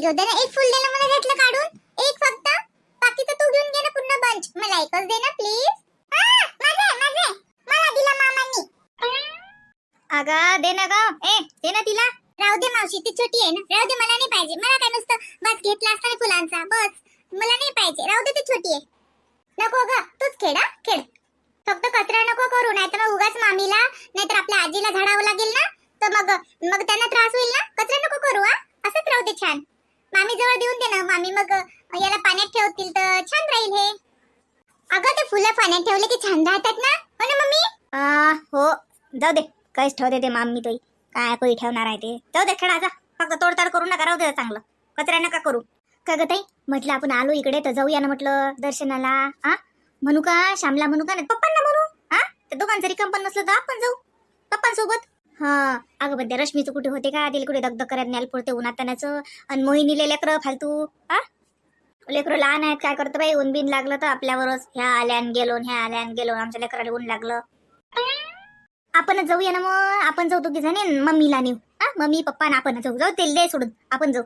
घेऊ दे ना एक फुल दे ना मला घेतलं काढून. एक फक्त. बाकीचं तू घेऊन घे ना पुन्हा बंच मला एकच दे ना प्लीज माझे अगं दे ना ग. ए दे ना तिला. राहू दे मावशी ती छोटी आहे ना. राहू दे मला नाही पाहिजे. मला काय नुसतं बस घेतला असता फुलांचा. बस. मला नाही पाहिजे. राहू दे ती छोटी आहे. नको ग. तूच खेळ हा, खेळ. फक्त कचरा नको करू. नाही तर मग उगाच मामीला नाहीतर आपल्या आजीला झाडावं लागेल ना. तर मग मग त्यांना त्रास होईल ना. कचरा नको करू हा. असंच राहू दे छान. मामी जवळ देऊन दे ना. मामी मग याला पाण्यात ठेवतील तर छान राहील हे. अगं ते फुलं पाण्यात ठेवले की छान राहतात ना? हो ना मम्मी? आ, हो. जाऊ दे. काहीच ठेवते ते मामी तोही. काय कोई ठेवणार आहे ते. जाऊ दे खेळा जा. फक्त तोडताड करू नका. राहू दे चांगलं. कचरा नका करू. का ग ताई? म्हटलं आपण आलो इकडे तर जाऊया ना म्हटलं दर्शनाला. आ? म्हणू का? श्यामला म्हणू का? नाही पप्पांना म्हणू. हा त्या दोघांचं रिकम पण नसलं तर आपण जाऊ. पप्पांसोबत. हा. अगं बद्या रश्मीचं कुठे होते का? तिला कुठे दगदग करत न्यायला पुरते उन्हात ताण्याचं आणि मोहिनीले लेकरं फालतू. हा? लेकरं लहान आहेत काय करतो बाई? ऊन बिन लागलं तर आपल्यावरच. ह्या आल्यान गेलो ह्या आल्यान गेलो. आमच्या लेकराला ऊन लागलं. आपणच जाऊया ना मग. आपण जाऊ दोघी जणी मम्मीला नेऊ. हा? मम्मी पप्पा ना आपण जाऊ. जाऊ तेल दे सोडून. आपण जाऊ.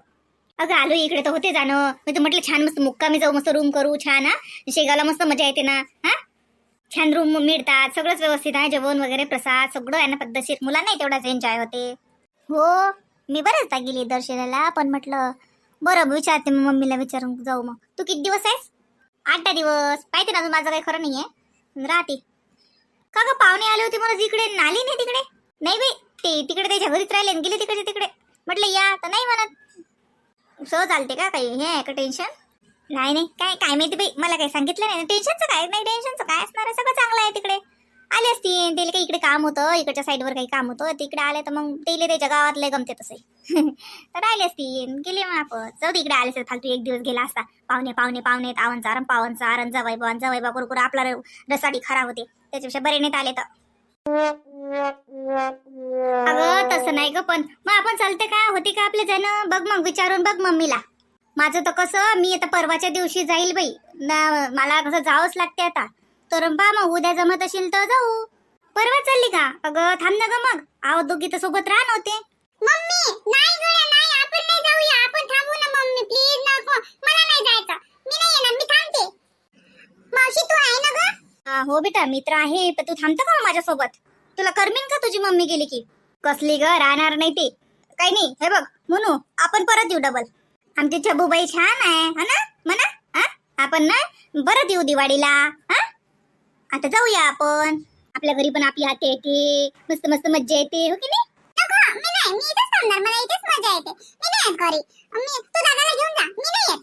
अगं आलो इकडे तर होते जाणं. मी तर म्हटलं छान मस्त मुक्कामी जाऊ मस्त रूम करू छान हा? शेगावला मस्त मजा येते ना. हा? छान रूम मिळतात सगळंच व्यवस्थित आहे जेवण वगैरे प्रसाद सगळं आहे ना पद्धतशीर. मुलांनाही तेवढाच एन्जॉय होते. हो मी बरंचदा गेली दर्शनाला पण म्हटलं बरं विचारते मग मम्मीला विचारून जाऊ मग. तू किती दिवस आहेस? आठ दहा दिवस. पाहिजे ना अजून माझं काही खरं नाही आहे राहते. का ग पाहुणे आले होते मला जिकडे नाली नाही तिकडे? नाही बाई ते तिकडे त्याच्या घरीच राहिले आणि गेले तिकडे तिकडे. म्हटलं या तर नाही म्हणत. सहज चालते का काही? हे आहे का टेन्शन नाही नाही. काय काय माहिती बाई? मला काही सांगितलं नाही. टेन्शनचं काय? नाही टेन्शनचं काय असणार? सगळं चांगलं आहे तिकडे. आले असतील त्याला काही इकडे काम होतं. इकडच्या साईडवर काही काम होतं. तिकडे आले तर मग तेले त्याच्या गावातले गमते तसे. तर आले असतील गेले मग आपण. जाऊ दे इकडे आले असते फालतू एक दिवस गेला असता. पाहुणे पाहुणे पाहुणे आवन चारण पावन चारण जवाई बावन जवाई बा कुरकुर. आपला रसाडी खराब होते. त्याच्यापेक्षा बरे नेत आले तर. अगं तसं नाही ग पण. मग आपण चालते का? होते का आपले जण? बघ मग विचारून बघ मम्मीला. माझं तर कसं मी आता परवाच्या दिवशी जाईल बाई. ना- मला कसं जावंच लागते आता. तर बा मग उद्या जमत असेल तर जाऊ. परवा चालली का? अगं थांब ना ग मग. आहो दोघी तर सोबत राह नव्हते मम्मी नाही गड्या नाही. आपण नाही जाऊया. आपण थांबू ना मम्मी प्लीज नको. मला नाही जायचं. मी नाही येणार मी थांबते. मावशी तू आहे ना ग? हा, बेटा मित्र आहे पण तू थांबतो का माझ्यासोबत? तुला करमीन का तुझी मम्मी गेली की? कसली ग राहणार नाही ते. काही नाही हे बघ म्हणू आपण परत येऊ डबल आमची छबूबाई छान आहे हा ना? म्हणा हा? आपण ना बरं देऊ दिवाळीला हा? आता जाऊया आपण. आपल्या घरी पण आपली हाते येते मस्त मस्त मज्जा येते हो की नाही? मी नाही मी इथेच थांबणार मला इथेच मजा येते. मी नाही येत घरी. मी तू दादाला घेऊन जा मी नाही येत.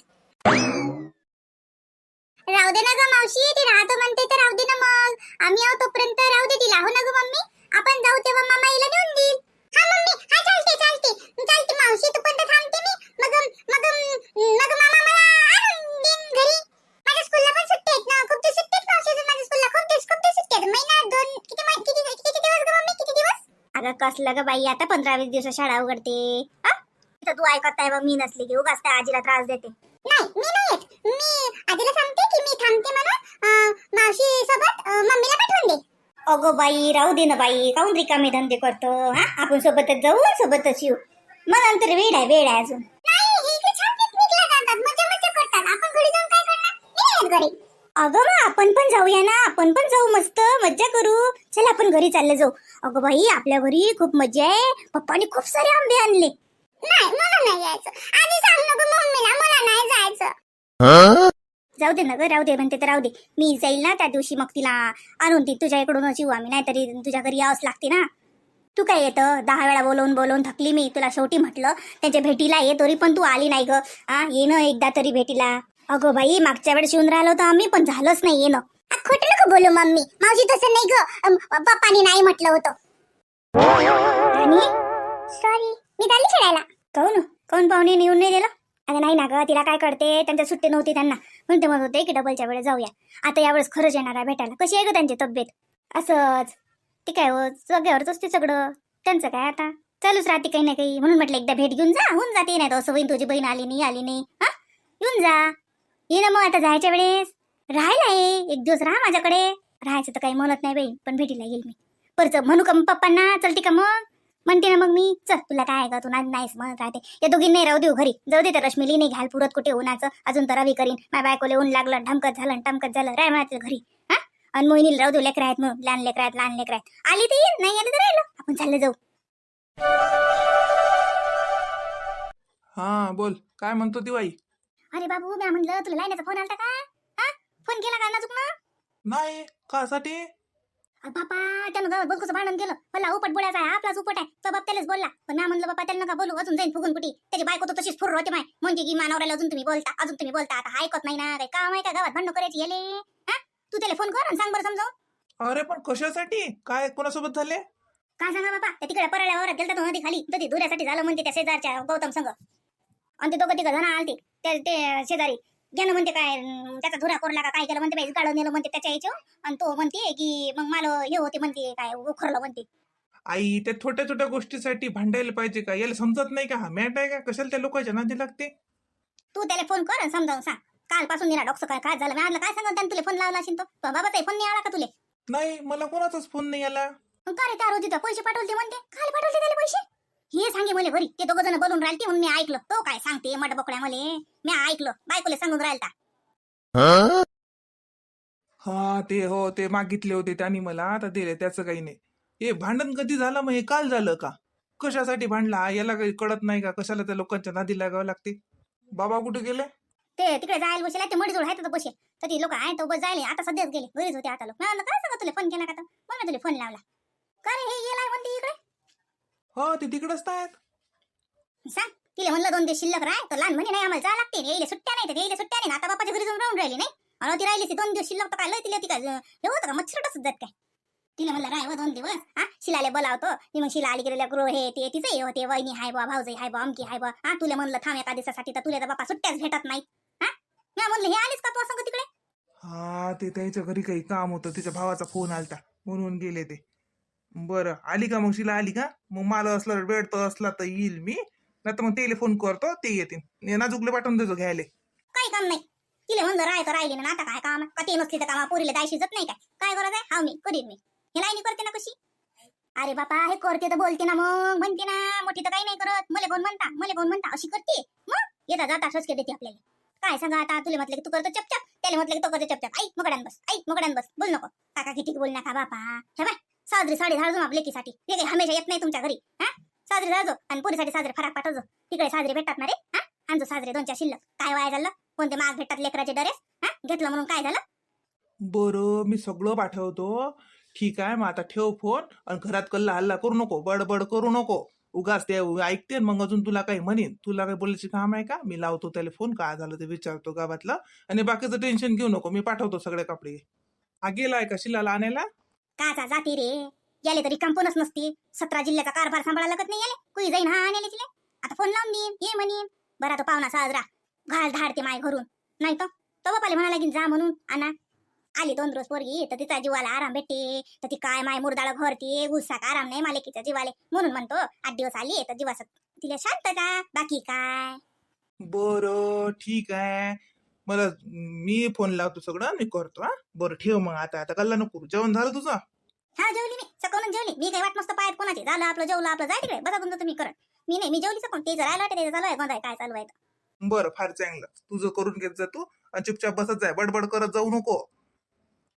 राहू दे ना ग मावशी ती राहतो म्हणते तर राहू दे ना मग. आम्ही आहोत तोपर्यंत राहू दे तिला हो ना ग मम्मी? आपण जाऊ तेव्हा मामा हिला देऊन देईल. हा मम्मी हा चालते चालते. चालते. कसलं ग बाई आता पंधरा वीस दिवस शाळा उघडते. हा तर तू ऐकत आहे मी नसली की उगाच त्या आजीला त्रास देते. नाही मी नाही येत. मी आजीला सांगते की मी थांबते म्हणून मावशी सोबत मम्मीला पाठवून दे. अगो बाई राहू दे ना बाई काहून रिकामे धंदे करतो हा आपण सोबतच जाऊ सोबतच येऊ. मग नंतर वेळ आहे वेळ आहे अजून. अगं मग आपण पण जाऊया ना आपण पण जाऊ मस्त मज्जा करू. चल आपण घरी चालले जाऊ. अगं बाई आपल्या घरी खूप मज्जा आहे. पप्पानी खूप सारे आंबे आणले. नाही मला नाही यायचं. आधी सांग नको मम्मीला मला नाही जायचं. जाऊ दे ना ग राहू दे म्हणते तर राहू दे. मी जाईल ना त्या दिवशी मग तिला आणून ती तुझ्या इकडूनच येऊ आम्ही नाहीतरी तुझ्या घरी यावंच लागते ना. तू काय येतं? दहा वेळा बोलवून बोलवून थकली मी. तुला शेवटी म्हटलं त्यांच्या भेटीला ये तरी पण तू आली नाही ग. आ ये ना एकदा तरी भेटीला. अगं बाई मागच्या वेळेस येऊन राहिलो होतं आम्ही पण झालंच नाही ये ना आ, खोटं नको बोलू मम्मी. मावशी तसं नाही ग. पप्पानी नाही म्हटलं होतं. आणि सॉरी मी चालली खेळायला. काऊन काऊन पाहुणे येऊन नाही दिलं अगं नाही ना ग. तिला काय कळते? त्यांच्या सुट्टी नव्हती त्यांना. म्हणून ते म्हणत होते की डबलच्या वेळेस जाऊया. आता यावेळेस खरंच येणार आहे भेटायला. कशी आहे ग त्यांची तब्येत? असंच. ते काय हो सगळ्यावरच असते सगळं. त्यांचं काय आता? चालूच राहते काही ना काही. म्हणून म्हटलं एकदा भेट घेऊन जा. होऊन जाते. नाही तर असं होईन तुझी बहीण आली नाही आली नाही. हा? येऊन जा. ये ना मग आता जायच्या वेळेस. राहायला आहे एक दिवस राहा माझ्याकडे. राहायचं तर काही म्हणत नाही बाई पण भेटीला येईल मी. परत म्हणू का पप्पांना? चलते का मग. म्हणते ना मग मी. चल तुला काय का? तू ना नाहीस म्हणत राहते. या दोघी नाही राहू देऊ घरी. जाऊ दे तर रश्मीली नाही घाल पुरत कुठे उन्हाचं. अजून तर रवी करीन. माझ्या बायकोले ऊन लागलं ढमकत झालं टमकत झालं. राय म्हणा घरी. हा? आणि मोहिनीला राहू देऊ लेकर आहेत मग लहान लेकर आहेत लहान लेकर आहेत. आली येईल नाही आली तर राहिलं. आपण चालले जाऊ. हा बोल. काय म्हणतो ती बाई? अरे बाबू मी म्हणलं तुला लाईनाचा फोन आलता का? फोन केला का नाजूक ना? नाही कासाठी अरे बापा त्यानं कसं भांडण केलं. मला उपट बोलायचा आहे आपलाच उपट आहे. तो बाप त्यालाच बोलला. पण मी म्हणलं बापा त्याला नका बोलू अजून जाईन फुगून कुठे. त्याची बायको तर तशीच फुर होते माय. म्हणजे की मानवऱ्याला अजून तुम्ही बोलता अजून तुम्ही बोलता आता हा ऐकत नाही ना काही काम आहे का गावात भांडण करायची येले? हा? तू त्याला फोन कर आणि सांग बरं समजावून. अरे पण कशासाठी? काय कोणासोबत झाले? काय सांगा बाबा त्या तिकडे परळ्यावर गेलता तो नदी खाली. तर ते दुऱ्यासाठी झालं म्हणते त्या शेजारच्या गौतम संघ. आणि ते दोघं तिघं जण आलते. ते ते शेजारी. ज्यानं म्हणते काय त्याचा धुरा कोरला का काय केलं म्हणते बाई काढून नेलं म्हणते त्याच्या याच्यावर. आणि तो म्हणते की मग मला हे होते म्हणते काय उखरलं म्हणते. आई त्या छोट्या छोट्या गोष्टीसाठी भांडायला पाहिजे का? याला समजत नाही का हा? मॅट आहे का? कशाला त्या लोकांच्या नादी लागते? तू त्याला फोन कर आणि समजावून सांग. कालपासून निरा डॉक्टर काय काय झालं. मी आलं काय सांगत त्यानं तुला फोन लावला असेल तो बाबाचा फोन नाही आला का तुले? नाही मला कोणाचाच फोन नाही आला. मग का रे त्या रोजी पैसे पाठवले म्हणते. खाली पाठवले सांगे मला घरी. ते दोघं जण बोलून राहिले म्हणून मी ऐकलं. तो काय सांगते मट बकड्या मले? मी ऐकलं. बायकोले सांगून राहिलता. हा ते हो ते मागितले होते त्यांनी मला. आता दिले त्याचं काही नाही. हे भांडण कधी झालं मग? हे काल झालं का? कशासाठी भांडला? याला काही कळत नाही का? कशाला त्या लोकांच्या नादी लागावं लागते? बाबा कुठे गेले? ते तिकडे जायला बसेल. ते मडीजोड आहे तर बसे. तर ती लोक आहे तो बस जायले. आता सध्याच गेले. घरीच होते आता लोक. मी म्हणलं, काय सांगा तुला? फोन केला का तर मग मी तुला फोन लावला. का रे हे येलाय म्हणते इकडे? हो ते तिकडेच तर आहेत. सांग. तिला म्हणलं दोन दिवस शिल्लक राह तर लहान म्हणे नाही आम्हाला जा लागते. येईल सुट्ट्या नाही तर येईल सुट्ट्या नाही आता बापाच्या घरी जाऊन राहून राहिली नाही? आणि ती राहिली ती दोन दिवस शिल्लक तर काय लय तिला ती काय हे होतं का? मच्छर जात काय? तिला म्हणलं राह हो, दोन दिवस. हा शिलाले बोलावतो. ती मग शिला आली गेलेल्या गृह हे ते तिचं हे होते वहिनी हाय बा भाऊजाई हाय बा अमकी हाय बा हा तुला म्हणलं थांब एका दिवसासाठी तर तुला तर बापा सुट्ट्याच भेटत नाही हा? मी म्हणलं हे आलीच का तू असं तिकडे? हा ते त्याच्या घरी काही काम होतं. तिच्या भावाचा फोन आलता. म्हणून गेले ते. बरं आली का मग? शिला आली का? मग मला असलं वेळ तर असला तर येईल मी. नाही तर मग तेले फोन करतो ते येतील नाजुकले पाठवून देतो घ्यायला. काही काम नाही. तिले म्हणलं राय तर राहिली ना आता काय काम? का ते नसली तर कामा पोरीला जायची जात नाही काय? काय गरज आहे? हा मी करीन मी. हे लाईनी करते ना कशी? अरे बापा हे करते तर बोलते ना मग म्हणते ना मोठी तर काही नाही करत. मले कोण म्हणता मले कोण म्हणता अशी करते. मग येता जाता सचके देते आपल्याला. काय सांगा आता? तुला म्हटलं की तू करतो चपचप त्याला म्हटलं की तो करतो चपचप आई मुकड्यान बस आई मुकड्यान बस बोल नको. काका किती बोल नका बापा. हे बाय साजरी साडी झाडू आपल्या लेकीसाठी. हे काही हमेशा येत नाही तुमच्या घरी हा? साजरी झाडो आणि पोरीसाठी साजरे फराक पाठवतो तिकडे साजरे भेटतात ना रे? हा? आणजो साजरे दोनच्या शिल्लक. काय वाया झालं? कोणते माग भेटतात लेकराचे ड्रेस? हा? घेतलं म्हणून काय झालं? बरं मी सगळं पाठवतो. ठीक आहे मग आता ठेव फोन आणि घरात कल्ला हल्ला करू नको बडबड करू नको. उगाच ते ऐकते मग अजून तुला काही म्हणेन. तुला काही बोलायचे काम आहे का? मी लावतो त्याला फोन. काय झालं ते विचारतो गावातलं. आणि बाकीचं टेन्शन घेऊ नको. मी पाठवतो सगळे कपडे. हा गेलाय का शिलाला आणायला? काचा जाती रे. याले तरी कंपनच नसती. सतरा जिल्ह्याचा कारभार सांभाळायला लागत नाही याले. कुई जाईन हा आणले तिले. आता फोन लावून देईन ये म्हणीन बरा तो पाहुणा साजरा. घाल धाडते माय घरून. नाही तर तो बापाले म्हणा लागीन जा म्हणून आणा. आली दोन रोज पोरगी तर तिचा जीवाला आराम भेटते. तर ती काय माय मुरदाळ भरते गुस्साक आराम नाही मालिकीच्या जीवाले. म्हणून म्हणतो आठ दिवस आली तर जीवास तिला शांतता बाकी काय? बर ठीक आहे. मला मी फोन लावतो सगळं मी करतो हा. बरं ठेव मग आता. आता कल्ला नको जेवण झालं तुझं? हा जेवली मी. सकाळून जेवली. मी काही वाट नसतं पायात कोणाची. झालं आपलं जेवलं आपलं जाय तिकडे. बसा तुमचं तुम्ही करत. मी नाही मी जेवली सकून ते जर राहिलं त्याचं चालू आहे गोंधळ काय चालू आहे तर. बरं फार चांगलं. तुझं करून घेत जा तू आणि चुपचाप बसत जाय बडबड करत जाऊ नको.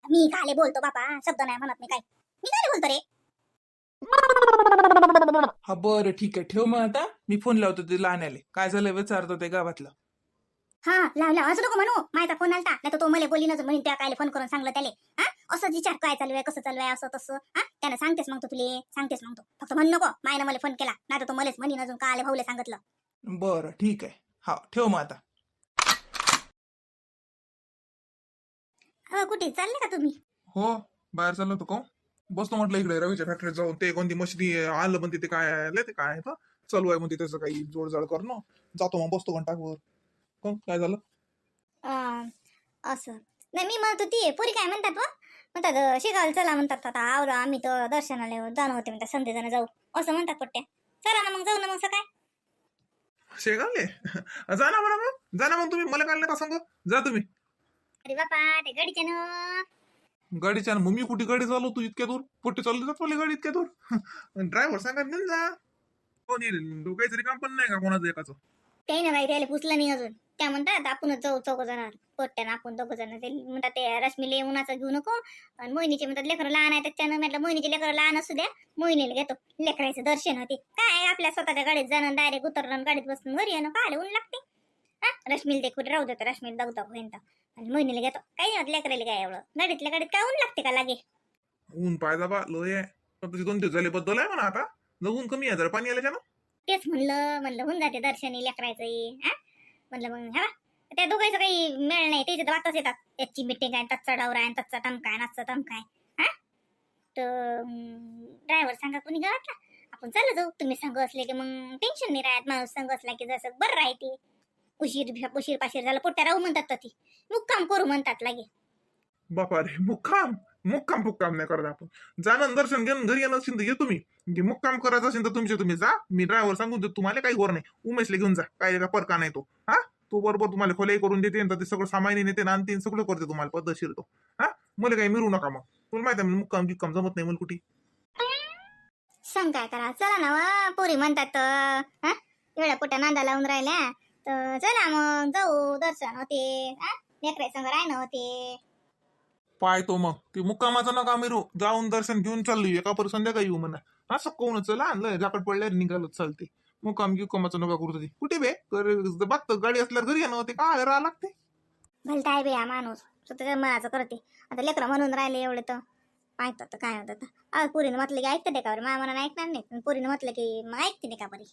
मी काले बोलतो बापा. शब्द नाही म्हणत मी काय मी काले बोलतो रे. हा बरं ठीक आहे. ठेव मग आता. मी फोन लावतो ते लहान्याले. काय झालं विचारतो ते गावातलं. हा लाव लाव असं नको म्हणू. माझा फोन आलता. नाही तो मला बोलीनच म्हणून त्या कायले फोन करून सांगलं त्याले. हा? असं विचार काय चालू आहे कसं चालू आहे असं तसं. हा? त्यानं सांगतेस मग तो तुले सांगतेस मग तो. फक्त म्हण नको. मायनं मला फोन केला. नाही तर तो मलाच म्हणीन अजून काले भाऊले सांगितलं. बरं ठीक आहे. हा ठेव मग आता. कुठे? चालले का तुम्ही? हो बाहेर चाललो होतो का बसतो म्हटलं इकडे रवीच्या फॅक्टरीत जाऊन. ते कोणती मशिदी आलं म्हणते ते काय आलं ते काय आहे तर चालू आहे म्हणते त्याचं काही जोडजाड करणं. जातो मग बसतो घंटावर कोण? काय झालं? अं, असं. नाही मी म्हणत होती पुरी काय म्हणतात व म्हणतात अं, शिकायला चला म्हणतात आता. आवडा आम्ही तर दर्शनाला जाणं होते म्हणतात. संधे जण जाऊ. असं म्हणतात पट्ट्या चला ना मग जाऊ ना मग सकाळ. शेगावले? जा ना म्हणा मग. जा ना मग तुम्ही. मला काय का सांगू. जा तुम्ही. अरे बापा ते गाडीच्या न गाडीच्या मम्मी कुठे गाडी चालव तू इतक्या दूर? कुठे चालली जात गाडी इतक्या दूर? ड्रायव्हर सांगा घेऊन जा. कोणी काहीतरी काम पण नाही का कोणाचं एकाचं? ते ना बाई त्याला पुसलं नाही अजून. त्या म्हणतात आपणच जाऊ चौघ जण. पोट्यानं आपण दोघ जण ते म्हणतात ते रश्मीले उन्हाचं घेऊ नको. आणि मोहिनीचे म्हणतात लेकरं लहान आहे त्यानं म्हटलं मोहिनीचे लेकरं लहान असू द्या मोहिनीला घेतो. लेकरायचं दर्शन होते. काय आपल्या स्वतःच्या गाडीत जाणं डायरेक्ट उतरणं गाडीत बसून घरी येणं पाहायला ऊन लागते? हा? रश्मीला ते कुठे राहू देतो रश्मीला दगदा होईन तर आणि मोहिनीला घेतो. काही नाही लेकरायला लेकराला काय एवढं. गाडीतल्या गाडीत काय ऊन लागते का लागे? ऊन पाय बा लोय दोन दिवस झाले बद्दल आहे म्हणा आता. ऊन कमी आहे जरा पाणी आल्याच्या ना तेच म्हणलं म्हणलं होऊन जाते दर्शनी लेकरायचं हा? म्हणलं मग हा त्या दोघांचं काही मेळ नाही. त्याच्यात वाटच येतात. त्याची मिटिंग आहे तच्चा डावरा आहे तच्चा टमका आहे नाचचा आहे. हा? तर ड्रायव्हर सांगा कोणी गावातला? आपण चाललं जाऊ. तुम्ही सांग असले की मग टेन्शन नाही राहत. माणूस सांग असला की जसं बरं राहते. उशीर उशीर पाशीर झालं. पोट्या राहू म्हणतात ती मुक्काम करू म्हणतात लागे. बापा रे मुक्काम? मुक्काम फुक्काम नाही करत आपण. जाणं दर्शन घेऊन घरी येणं असेल तर ये तुम्ही. म्हणजे मुक्काम करायचं असेल तर तुमचे तुम्ही जा. मी ड्रायव्हर सांगून देतो तुम्हाला काही गोर नाही. उमेशला घेऊन जा. काय का परका नाही तो? हा? तो बरोबर तुम्हाला खोल्याही करून देते आणि ते सगळं सामान्य नेते आणि आणते आणि सगळं करते तुम्हाला पद्धतशीर तो. हा? मला काही मिरू नका मग. तुला माहिती आहे मुक्काम बिक्काम जमत नाही मला कुठे. सांग काय करा. चला ना पोरी म्हणतात तर, हा? एवढ्या पोट्या नांदा लावून राहिल्या. तर चला मग जाऊ. दर्शन होते. हा? संग राहणं होते. पाहतो मग. ते मुक्कामाचं नका मिरू. जाऊन दर्शन घेऊन चाललो. एका पर संध्याकाळी येऊ म्हणा. असं कोण चला आणलं जाकड पडल्यावर निघालं चालते. मुक्काम गिक्कामाचं नका करू ते कुठे बे? बघत बघतो गाडी असल्यावर घरी येणं होते. काय राहा लागते? भलता आहे बे हा माणूस. स्वतःच्या मनाचं करते. आता लेकरं म्हणून राहिले एवढे तर. पाहतात काय होतं तर. अहो, पोरीनं म्हटलं की ऐकते नाही का बरं मामानं ऐकणार नाही. पुरीनं म्हटलं की मग ऐकते नाही का बरी